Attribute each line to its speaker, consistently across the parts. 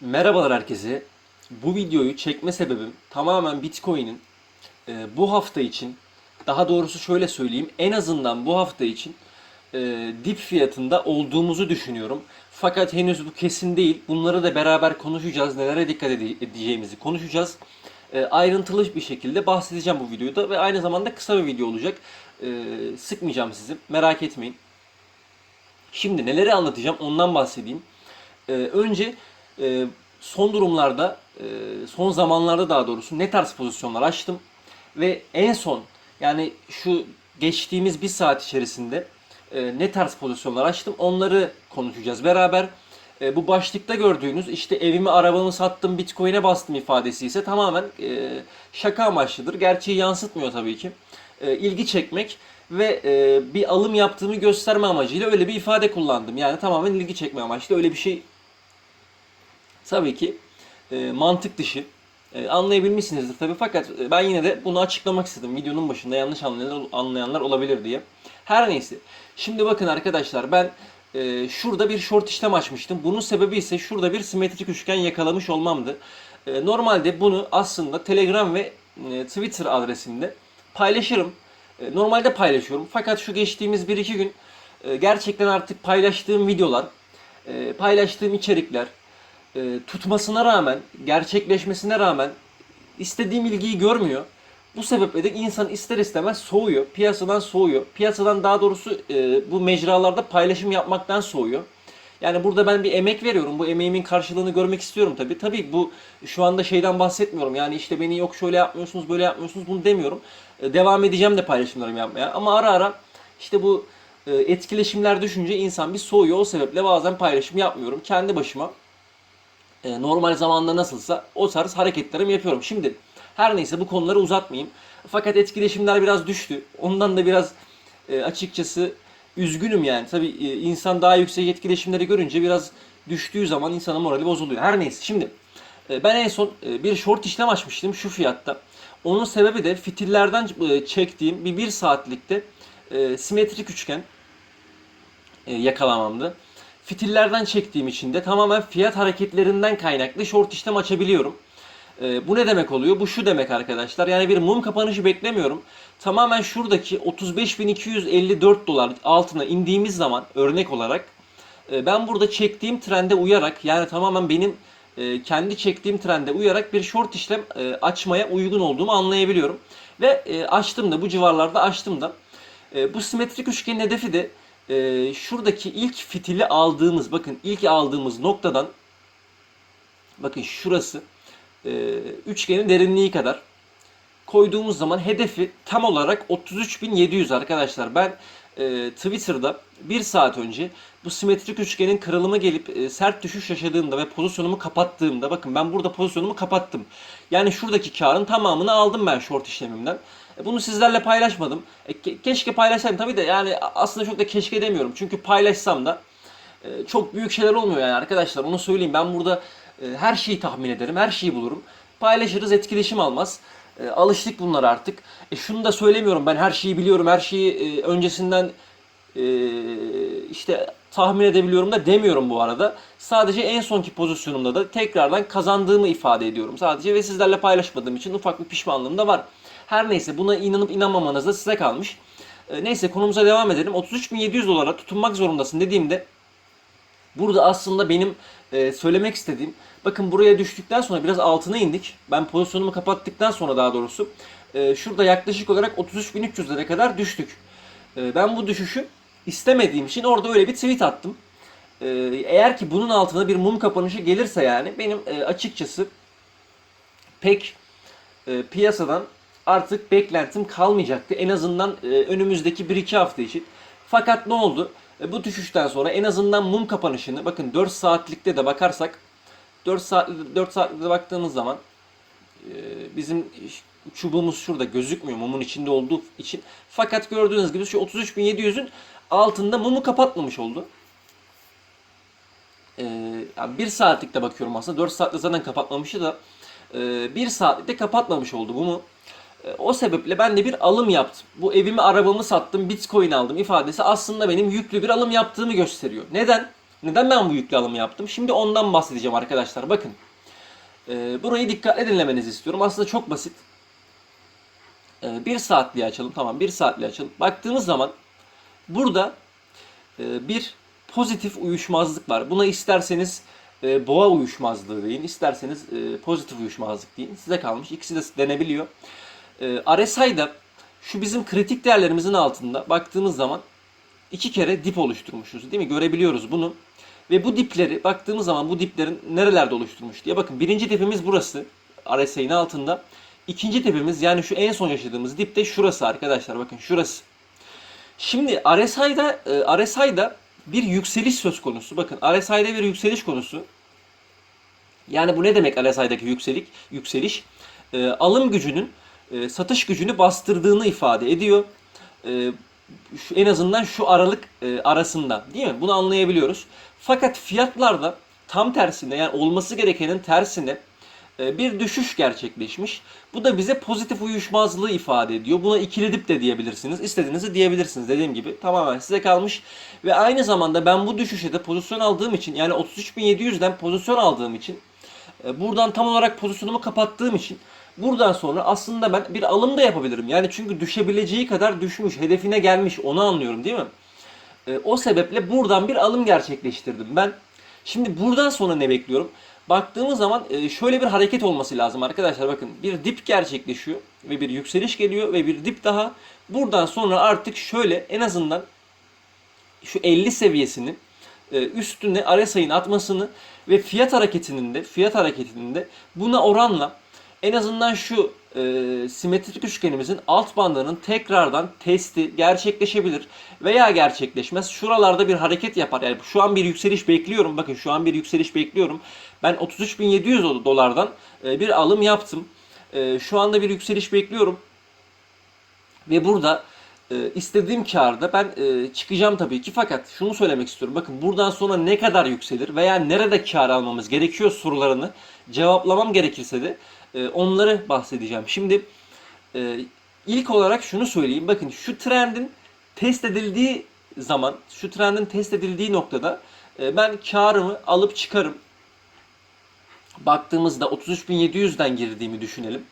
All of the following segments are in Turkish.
Speaker 1: Merhabalar herkese. Bu videoyu çekme sebebim tamamen Bitcoin'in e, bu hafta için, daha doğrusu şöyle söyleyeyim, en azından bu hafta için e, dip fiyatında olduğumuzu düşünüyorum. Fakat henüz bu kesin değil. Bunları da beraber konuşacağız. Nelere dikkat ede- edeceğimizi konuşacağız. E, ayrıntılı bir şekilde bahsedeceğim bu videoda ve aynı zamanda kısa bir video olacak. E, sıkmayacağım sizi. Merak etmeyin. Şimdi neleri anlatacağım ondan bahsedeyim. Ee, önce e, son durumlarda, e, son zamanlarda daha doğrusu ne tarz pozisyonlar açtım ve en son yani şu geçtiğimiz bir saat içerisinde e, ne tarz pozisyonlar açtım onları konuşacağız beraber. E, bu başlıkta gördüğünüz işte evimi arabamı sattım bitcoin'e bastım ifadesi ise tamamen e, şaka amaçlıdır. Gerçeği yansıtmıyor tabii ki. E, ilgi çekmek ve e, bir alım yaptığımı gösterme amacıyla öyle bir ifade kullandım. Yani tamamen ilgi çekme amaçlı öyle bir şey tabii ki e, mantık dışı. E, anlayabilmişsinizdir tabii fakat e, ben yine de bunu açıklamak istedim. Videonun başında yanlış anlayanlar, anlayanlar olabilir diye. Her neyse. Şimdi bakın arkadaşlar ben e, şurada bir short işlem açmıştım. Bunun sebebi ise şurada bir simetrik üçgen yakalamış olmamdı. E, normalde bunu aslında Telegram ve e, Twitter adresimde paylaşırım. E, normalde paylaşıyorum. Fakat şu geçtiğimiz 1-2 gün e, gerçekten artık paylaştığım videolar, e, paylaştığım içerikler e, tutmasına rağmen, gerçekleşmesine rağmen istediğim ilgiyi görmüyor. Bu sebeple de insan ister istemez soğuyor. Piyasadan soğuyor. Piyasadan daha doğrusu e, bu mecralarda paylaşım yapmaktan soğuyor. Yani burada ben bir emek veriyorum. Bu emeğimin karşılığını görmek istiyorum tabii. Tabii bu şu anda şeyden bahsetmiyorum. Yani işte beni yok şöyle yapmıyorsunuz, böyle yapmıyorsunuz bunu demiyorum. E, devam edeceğim de paylaşımlarımı yapmaya. Ama ara ara işte bu e, etkileşimler düşünce insan bir soğuyor. O sebeple bazen paylaşım yapmıyorum. Kendi başıma e, normal zamanda nasılsa o tarz hareketlerimi yapıyorum. Şimdi her neyse bu konuları uzatmayayım. Fakat etkileşimler biraz düştü. Ondan da biraz e, açıkçası üzgünüm yani. Tabii e, insan daha yüksek etkileşimleri görünce biraz düştüğü zaman insanın morali bozuluyor. Her neyse şimdi e, ben en son e, bir short işlem açmıştım şu fiyatta. Onun sebebi de fitillerden e, çektiğim bir bir saatlikte e, simetrik üçgen e, yakalamamdı. Fitillerden çektiğim için de tamamen fiyat hareketlerinden kaynaklı short işlem açabiliyorum. E, bu ne demek oluyor? Bu şu demek arkadaşlar. Yani bir mum kapanışı beklemiyorum. Tamamen şuradaki 35.254 dolar altına indiğimiz zaman örnek olarak e, ben burada çektiğim trende uyarak yani tamamen benim e, kendi çektiğim trende uyarak bir short işlem e, açmaya uygun olduğumu anlayabiliyorum. Ve e, açtım da bu civarlarda açtım da. E, bu simetrik üçgenin hedefi de e, şuradaki ilk fitili aldığımız bakın ilk aldığımız noktadan bakın şurası e, üçgenin derinliği kadar koyduğumuz zaman hedefi tam olarak 33.700 arkadaşlar. Ben e, Twitter'da bir saat önce bu simetrik üçgenin kırılımı gelip e, sert düşüş yaşadığımda ve pozisyonumu kapattığımda bakın ben burada pozisyonumu kapattım. Yani şuradaki karın tamamını aldım ben short işlemimden. E, bunu sizlerle paylaşmadım. E, ke- keşke paylaşsaydım tabii de yani aslında çok da keşke demiyorum. Çünkü paylaşsam da e, çok büyük şeyler olmuyor yani arkadaşlar. Onu söyleyeyim. Ben burada her şeyi tahmin ederim, her şeyi bulurum. Paylaşırız, etkileşim almaz. Alıştık bunlar artık. E, şunu da söylemiyorum. Ben her şeyi biliyorum, her şeyi öncesinden işte tahmin edebiliyorum da demiyorum bu arada. Sadece en sonki pozisyonumda da tekrardan kazandığımı ifade ediyorum sadece ve sizlerle paylaşmadığım için ufak bir pişmanlığım da var. Her neyse buna inanıp inanmamanız da size kalmış. E, neyse konumuza devam edelim. 33.700 dolara tutunmak zorundasın dediğimde Burada aslında benim e, söylemek istediğim bakın buraya düştükten sonra biraz altına indik. Ben pozisyonumu kapattıktan sonra daha doğrusu e, şurada yaklaşık olarak 33.300 lira kadar düştük. E, ben bu düşüşü istemediğim için orada öyle bir tweet attım. Eğer ki bunun altına bir mum kapanışı gelirse yani benim açıkçası pek piyasadan artık beklentim kalmayacaktı. En azından e, önümüzdeki 1-2 hafta için. Fakat ne oldu? E, bu düşüşten sonra en azından mum kapanışını bakın 4 saatlikte de bakarsak 4 saat 4 saatlikte baktığımız zaman e, bizim çubuğumuz şurada gözükmüyor mumun içinde olduğu için. Fakat gördüğünüz gibi şu 33.700'ün altında mumu kapatmamış oldu. Ee, yani bir saatlikte bakıyorum aslında. 4 saatte zaten kapatmamıştı da e, bir saatlikte kapatmamış oldu bunu. E, o sebeple ben de bir alım yaptım. Bu evimi arabamı sattım bitcoin aldım ifadesi aslında benim yüklü bir alım yaptığımı gösteriyor. Neden? Neden ben bu yüklü alımı yaptım? Şimdi ondan bahsedeceğim arkadaşlar. Bakın. Ee, burayı dikkatle dinlemenizi istiyorum. Aslında çok basit. Ee, bir saatliği açalım. Tamam bir saatliği açalım. Baktığımız zaman burada e, bir pozitif uyuşmazlık var. Buna isterseniz e, boğa uyuşmazlığı deyin, isterseniz e, pozitif uyuşmazlık deyin. Size kalmış. İkisi de denebiliyor. E, RSI'da şu bizim kritik değerlerimizin altında baktığımız zaman iki kere dip oluşturmuşuz değil mi? Görebiliyoruz bunu. Ve bu dipleri baktığımız zaman bu diplerin nerelerde oluşturmuş diye bakın. Birinci dipimiz burası. RSI'nin altında. İkinci dipimiz yani şu en son yaşadığımız dip de şurası arkadaşlar. Bakın şurası. Şimdi RSI'da, e, RSI'da bir yükseliş söz konusu. Bakın RSI'de bir yükseliş konusu. Yani bu ne demek RSI'daki yükselik, yükseliş? E, alım gücünün e, satış gücünü bastırdığını ifade ediyor. E, şu, en azından şu aralık e, arasında değil mi? Bunu anlayabiliyoruz. Fakat fiyatlarda tam tersine yani olması gerekenin tersine e, bir düşüş gerçekleşmiş. Bu da bize pozitif uyuşmazlığı ifade ediyor. Buna ikili dip de diyebilirsiniz. İstediğinizi diyebilirsiniz dediğim gibi. Tamamen size kalmış. Ve aynı zamanda ben bu düşüşe de pozisyon aldığım için yani 33.700'den pozisyon aldığım için e, buradan tam olarak pozisyonumu kapattığım için buradan sonra aslında ben bir alım da yapabilirim. Yani çünkü düşebileceği kadar düşmüş, hedefine gelmiş onu anlıyorum değil mi? E, o sebeple buradan bir alım gerçekleştirdim ben. Şimdi buradan sonra ne bekliyorum? Baktığımız zaman e, şöyle bir hareket olması lazım arkadaşlar. Bakın bir dip gerçekleşiyor ve bir yükseliş geliyor ve bir dip daha. Buradan sonra artık şöyle en azından şu 50 seviyesini e, üstüne RSI'nin atmasını ve fiyat hareketinin de fiyat hareketinin de buna oranla en azından şu e, simetrik üçgenimizin alt bandının tekrardan testi gerçekleşebilir veya gerçekleşmez. Şuralarda bir hareket yapar. Yani şu an bir yükseliş bekliyorum. Bakın şu an bir yükseliş bekliyorum. Ben 33.700 dolardan e, bir alım yaptım. E, şu anda bir yükseliş bekliyorum. Ve burada e, istediğim karda ben e, çıkacağım tabii ki. Fakat şunu söylemek istiyorum. Bakın buradan sonra ne kadar yükselir veya nerede kar almamız gerekiyor sorularını cevaplamam gerekirse de e, onları bahsedeceğim. Şimdi e, ilk olarak şunu söyleyeyim. Bakın şu trendin test edildiği zaman, şu trendin test edildiği noktada e, ben karımı alıp çıkarım. Baktığımızda 33.700'den girdiğimi düşünelim.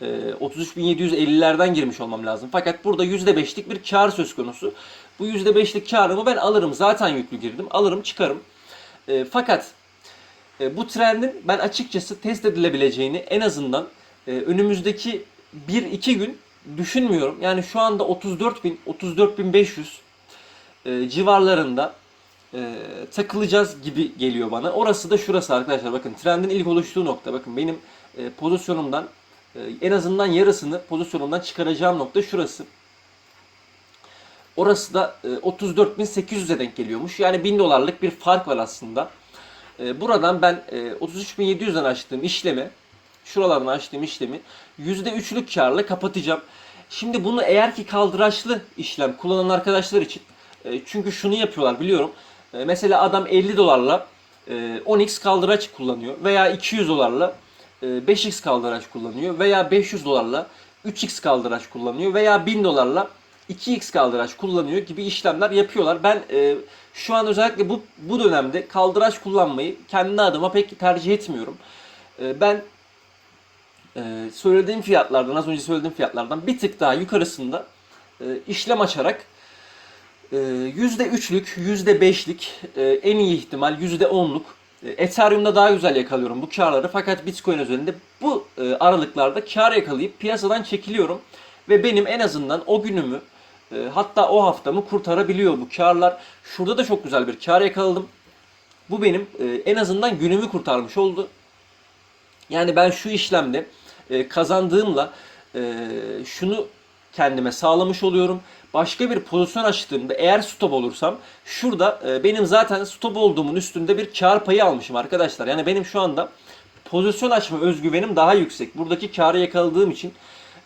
Speaker 1: E, 33.750'lerden girmiş olmam lazım. Fakat burada %5'lik bir kar söz konusu. Bu %5'lik karımı ben alırım. Zaten yüklü girdim. Alırım çıkarım. E, fakat e, bu trendin ben açıkçası test edilebileceğini en azından e, önümüzdeki 1-2 gün düşünmüyorum. Yani şu anda 34.000, 34.500 e, civarlarında e, takılacağız gibi geliyor bana. Orası da şurası arkadaşlar. Bakın trendin ilk oluştuğu nokta. Bakın benim e, pozisyonumdan en azından yarısını pozisyonumdan çıkaracağım nokta şurası. Orası da e, 34.800'e denk geliyormuş. Yani 1000 dolarlık bir fark var aslında. E, buradan ben e, 33.700'den açtığım işlemi, şuralardan açtığım işlemi %3'lük karla kapatacağım. Şimdi bunu eğer ki kaldıraçlı işlem kullanan arkadaşlar için e, çünkü şunu yapıyorlar biliyorum. E, mesela adam 50 dolarla e, 10x kaldıraç kullanıyor veya 200 dolarla e, 5x kaldıraç kullanıyor veya 500 dolarla 3x kaldıraç kullanıyor veya 1000 dolarla 2x kaldıraç kullanıyor gibi işlemler yapıyorlar. Ben e, şu an özellikle bu bu dönemde kaldıraç kullanmayı kendi adıma pek tercih etmiyorum. E, ben e, söylediğim fiyatlardan az önce söylediğim fiyatlardan bir tık daha yukarısında e, işlem açarak e, %3'lük, %5'lik e, en iyi ihtimal %10'luk e, Ethereum'da daha güzel yakalıyorum bu karları fakat Bitcoin üzerinde bu e, aralıklarda kar yakalayıp piyasadan çekiliyorum ve benim en azından o günümü e, hatta o haftamı kurtarabiliyor bu karlar. Şurada da çok güzel bir kar yakaladım. Bu benim e, en azından günümü kurtarmış oldu. Yani ben şu işlemde e, kazandığımla e, şunu kendime sağlamış oluyorum. Başka bir pozisyon açtığımda eğer stop olursam şurada e, benim zaten stop olduğumun üstünde bir kar payı almışım arkadaşlar. Yani benim şu anda pozisyon açma özgüvenim daha yüksek. Buradaki karı yakaladığım için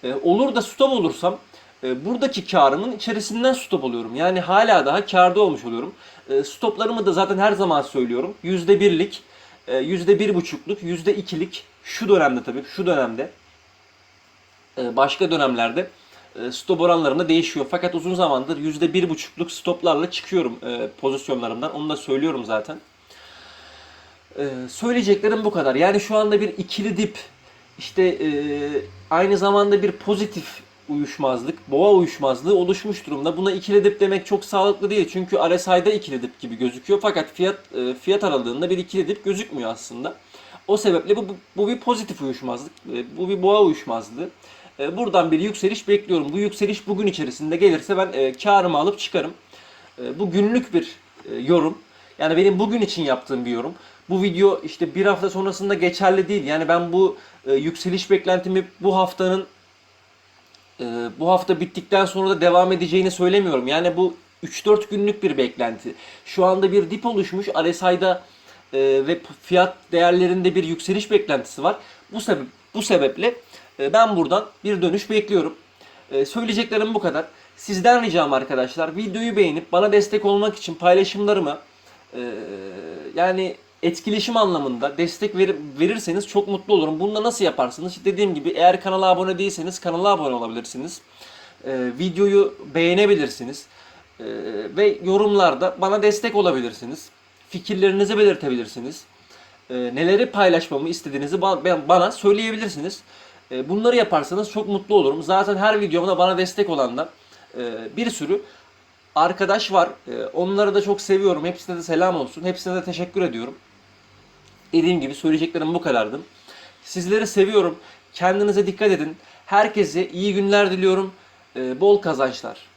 Speaker 1: e, olur da stop olursam e, buradaki karımın içerisinden stop oluyorum. Yani hala daha karda olmuş oluyorum. E, stoplarımı da zaten her zaman söylüyorum. %1'lik, e, %1,5'luk, %2'lik şu dönemde tabii şu dönemde e, başka dönemlerde stop oranlarında değişiyor. Fakat uzun zamandır %1.5'luk stoplarla çıkıyorum e, pozisyonlarımdan. Onu da söylüyorum zaten. E, söyleyeceklerim bu kadar. Yani şu anda bir ikili dip, işte e, aynı zamanda bir pozitif uyuşmazlık, boğa uyuşmazlığı oluşmuş durumda. Buna ikili dip demek çok sağlıklı değil. Çünkü RSI'da ikili dip gibi gözüküyor. Fakat fiyat e, fiyat aralığında bir ikili dip gözükmüyor aslında. O sebeple bu, bu, bir pozitif uyuşmazlık. E, bu bir boğa uyuşmazlığı. E, buradan bir yükseliş bekliyorum. Bu yükseliş bugün içerisinde gelirse ben e, karımı alıp çıkarım. E, bu günlük bir e, yorum. Yani benim bugün için yaptığım bir yorum. Bu video işte bir hafta sonrasında geçerli değil. Yani ben bu e, yükseliş beklentimi bu haftanın bu hafta bittikten sonra da devam edeceğini söylemiyorum. Yani bu 3-4 günlük bir beklenti. Şu anda bir dip oluşmuş. RSI'da ve fiyat değerlerinde bir yükseliş beklentisi var. Bu sebep bu sebeple ben buradan bir dönüş bekliyorum. E, söyleyeceklerim bu kadar. Sizden ricam arkadaşlar videoyu beğenip bana destek olmak için paylaşımlarımı e, yani etkileşim anlamında destek ver- verirseniz çok mutlu olurum. Bunu da nasıl yaparsınız? Dediğim gibi eğer kanala abone değilseniz kanala abone olabilirsiniz. Videoyu beğenebilirsiniz. Ve yorumlarda bana destek olabilirsiniz. Fikirlerinizi belirtebilirsiniz. Neleri paylaşmamı istediğinizi bana söyleyebilirsiniz. E, bunları yaparsanız çok mutlu olurum. Zaten her videomda bana destek olanlar e, bir sürü arkadaş var. E, onları da çok seviyorum. Hepsine de selam olsun. Hepsine de teşekkür ediyorum. Dediğim gibi söyleyeceklerim bu kadardı. Sizleri seviyorum. Kendinize dikkat edin. Herkese iyi günler diliyorum. Bol kazançlar.